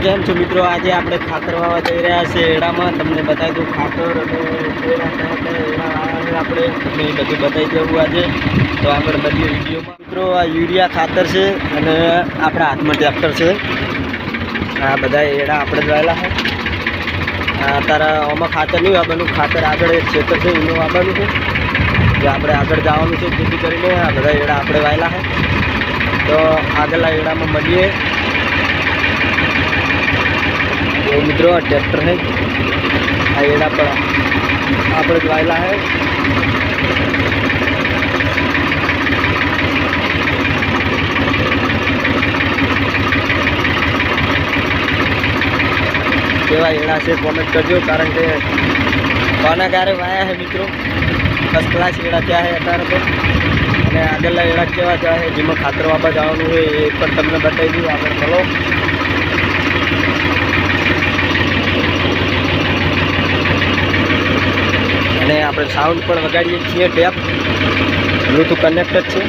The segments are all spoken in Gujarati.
કેમ છો મિત્રો? આજે આપણે ખાતર વાવવા જઈ રહ્યા છે એડામાં. તમને બતાવી દઉં, ખાતર અને આપણે તમને બધું બતાવી દેવું આજે. તો આગળ બધી વિડીયોમાં. મિત્રો, આ યુરિયા ખાતર છે અને આપણા હાથમાં ટ્રેક્ટર છે. આ બધા એડા આપણે જોયેલા છે. આ તારા આમાં ખાતર નહીં આવવાનું ખાતર આગળ એક ખેતર છે, એનું આવવાનું છે. જે આપણે આગળ જવાનું છે જેથી કરીને, આ બધા એડા આપણે વાયેલા છે. તો આગળના એડામાં મળીએ. તો મિત્રો, આ ટ્રેક્ટર છે. આ એડા પર આપણે જ વાયેલા છે. કેવા એડા છે કોમેન્ટ કરજો, કારણ કે કોના ક્યારે વાયા છે મિત્રો? ફર્સ્ટ ક્લાસ એડા ક્યાં હે અત્યારે તો? અને આગળના એડા કેવા થયા છે? જેમાં ખાતર વાપા જવાનું હોય એ પણ તમને બતાવી દઉં. આગળ ચલો અને આપણે સાઉન્ડ પણ વગાડીએ છીએ ટેપ બ્લૂટૂથ કનેક્ટેડ છે.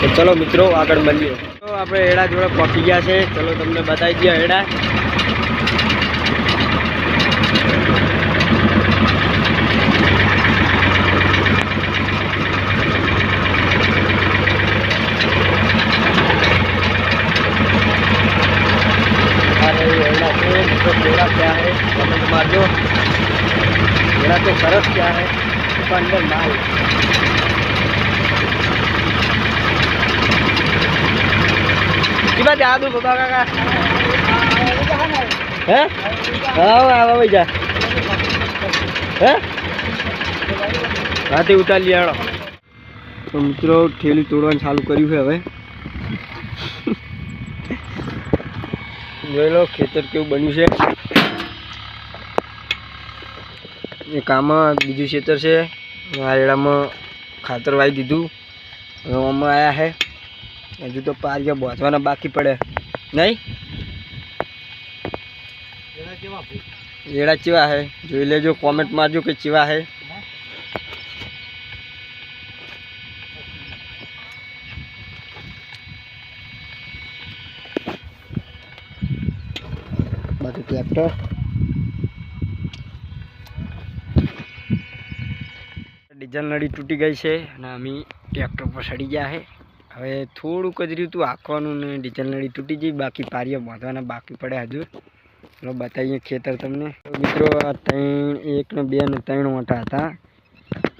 તો ચલો મિત્રો આગળ મળીએ. તો આપણે એડા જોડે પહોંચી ગયા છે. ચલો, તમને બતાવી દઈએ એડા. क्या है कमेंट मार दो मेरा तो सरस क्या है उसका अंदर माल कितना जा दूँ बाबा काका હે હા આવા ભાઈ જા હે હાથી ઉતારી યાળો તો મિત્રો ઠેલી તોડવાનું ચાલુ કર્યું છે હવે જોઈ લો ખેતર કેવું બન્યું છે એક આમાં બીજું ખેતર છે. આ એડામાં ખાતર વાવી દીધું. હવે આમાં આવ્યા છે હજુ તો પારિયા બોધવાના બાકી પડે. નહીં? એડા ચીવા છે જોઈ લેજો કોમેન્ટ મારજો કે ચીવા છે બાકી ટ્રેક્ટર ડીઝલ નળી તૂટી ગઈ છે અને અમે ટ્રેક્ટર પર સડી ગયા છે. હવે થોડુંક જ રહ્યું હતું આખવાનું ને ડીઝલ નળી તૂટી ગઈ, બાકી પારીઓ બાંધવાના બાકી પડે હજુ. ચલો બતાવીએ ખેતર તમને. મિત્રો, આ ત્રણ, એક ને બે ને ત્રણ મોટા હતા.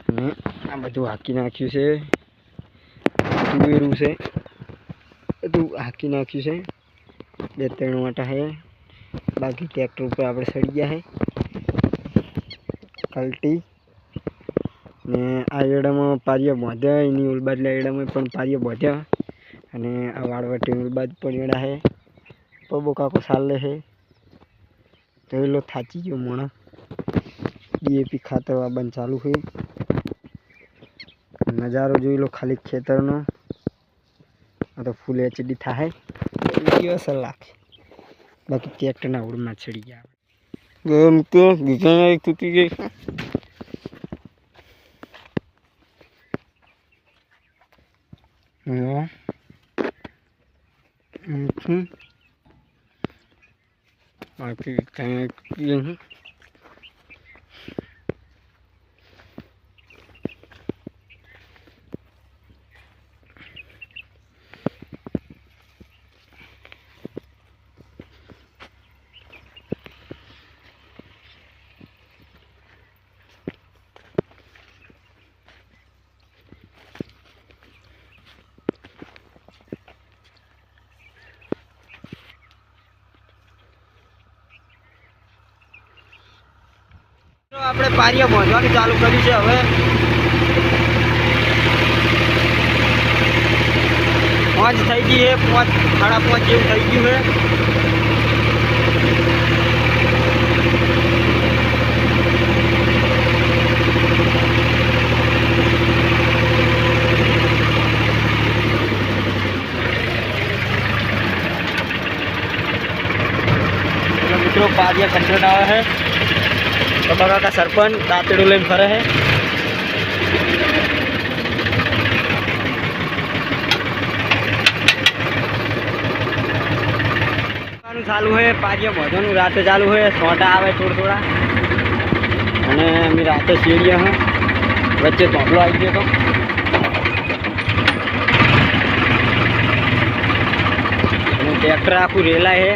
અને આ બધું હાંકી નાખ્યું છે. છે. બધું હાંકી નાખ્યું છે. બે ત્રણ મોટા છે. બાકી ટ્રેક્ટર ઉપર આપણે સડી ગયા છે. કલટી. ને આ એડામાં પારિયા બાંધ્યા, એની ઉલબાદના એડામાં પણ પારિયા બાંધ્યા. અને આ વાળવટી ઉલબાજ પણ એડા હે પબો કાકો સાલે છે. તો એલો થાચી ગયો મોણા. ડીએપી ખાતર વાબન ચાલુ છે. નજારો જોઈ લો ખાલી ખેતરનો. આ તો ફૂલ એચડી થાય. વીડિયો અસર લાગે બાકી ટ્રેક્ટરના ઉડમાં ચડી ગયા. ગયો તો બીજા તૂટી ગઈ. Ja. Okay. Okay, બાકી કંઈ તો આપણે પારીએ બાંધવાનું ચાલુ કર્યું છે હવે. પાંચ થઈ ગઈ છે, પાંચ, સાડા પાંચ જેવું થઈ ગયું છે. મિત્રો, પારિયા કચરો આવે છે. કપા કાકા સરપંચ દાંતડું લઈને ફરે છે ચાલુ હોય પાજે બધોનું રાતે ચાલુ હોય સોટા આવે થોડા થોડા. અને અમે રાતે શેરીએ હું, વચ્ચે તોપલો આવી ગયો તો. ટ્રેક્ટર આખું રેલા હે.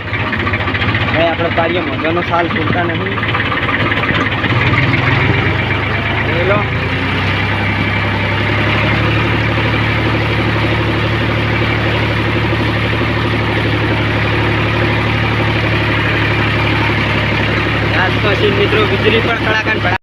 હવે આપણે કાર્ય મજાનો સાલ છૂટતા નથી રેલો આજ તો મિત્રો વીજળી પણ કડાકન